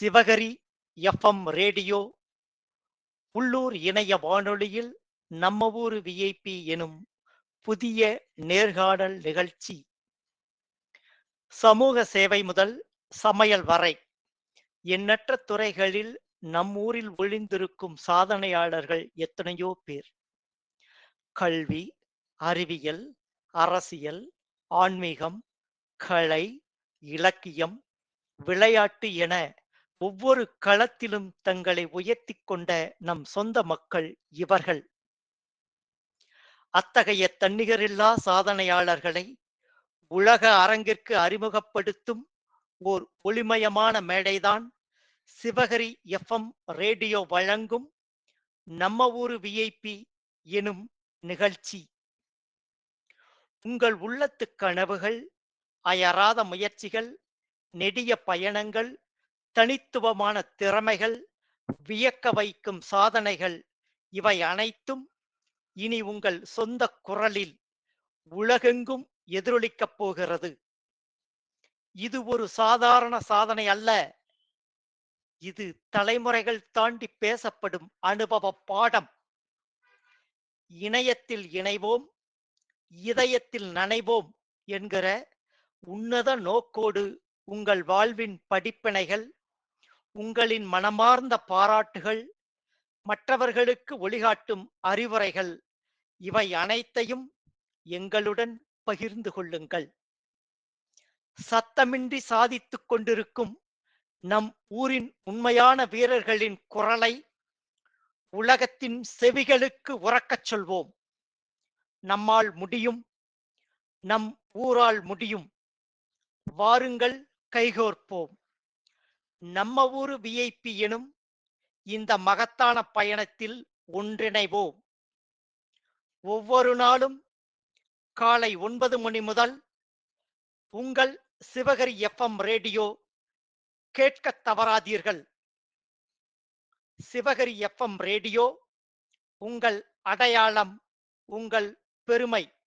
சிவகரி FM radio உள்ளூர் இணைய வானொலியில் நம்ம ஊர் விஐபி எனும் புதிய நேர்காணல் நிகழ்ச்சி. சமூக சேவை முதல் சமையல் வரை. எண்ணற்ற துறைகளில் நம்மூரில் ஒளிந்திருக்கும் சாதனையாளர்கள் எத்தனையோ பேர். கல்வி அறிவியல் அரசியல் ஆன்மீகம் கலை இலக்கியம் விளையாட்டு என ஒவ்வொரு களத்திலும் தங்களை உயர்த்தி கொண்ட நம் சொந்த மக்கள் இவர்கள். அத்தகைய தன்னிகரில்லா சாதனையாளர்களை உலக அரங்கிற்கு அறிமுகப்படுத்தும் ஓர் ஒளிமயமான மேடைதான் சிவகரி எஃப்எம் ரேடியோ வழங்கும் நம்ம ஊரு விஐபி எனும் நிகழ்ச்சி. உங்கள் உள்ளத்து கனவுகள் அயராத முயற்சிகள் நெடிய பயணங்கள் தனித்துவமான திறமைகள் வியக்க வைக்கும் சாதனைகள் இவை அனைத்தும் இனி உங்கள் சொந்த குரலில் உலகெங்கும் எதிரொலிக்கப் போகிறது. இது ஒரு சாதாரண சாதனை அல்ல. இது தலைமுறைகள் தாண்டி பேசப்படும் அனுபவ பாடம். இணையத்தில் இணைவோம் இதயத்தில் நனைவோம் என்கிற உன்னத நோக்கோடு உங்கள் வாழ்வின் படிப்பினைகள் உங்களின் மனமார்ந்த பாராட்டுகள் மற்றவர்களுக்கு ஒளிகாட்டும் அறிவுரைகள் இவை அனைத்தையும் எங்களுடன் பகிர்ந்து கொள்ளுங்கள். சத்தமின்றி சாதித்துக் கொண்டிருக்கும் நம் ஊரின் உண்மையான வீரர்களின் குரலை உலகத்தின் செவிகளுக்கு உறக்கச் சொல்வோம். நம்மால் முடியும் நம் ஊரால் முடியும். வாருங்கள் கைகோர்ப்போம். நம்ம ஊரு விஐபி எனும் இந்த மகத்தான பயணத்தில் ஒன்றிணைவோம். ஒவ்வொரு நாளும் காலை ஒன்பது மணி முதல் உங்கள் சிவகரி எஃப்எம் ரேடியோ கேட்க தவறாதீர்கள். சிவகரி எஃப்எம் ரேடியோ உங்கள் அடையாளம் உங்கள் பெருமை.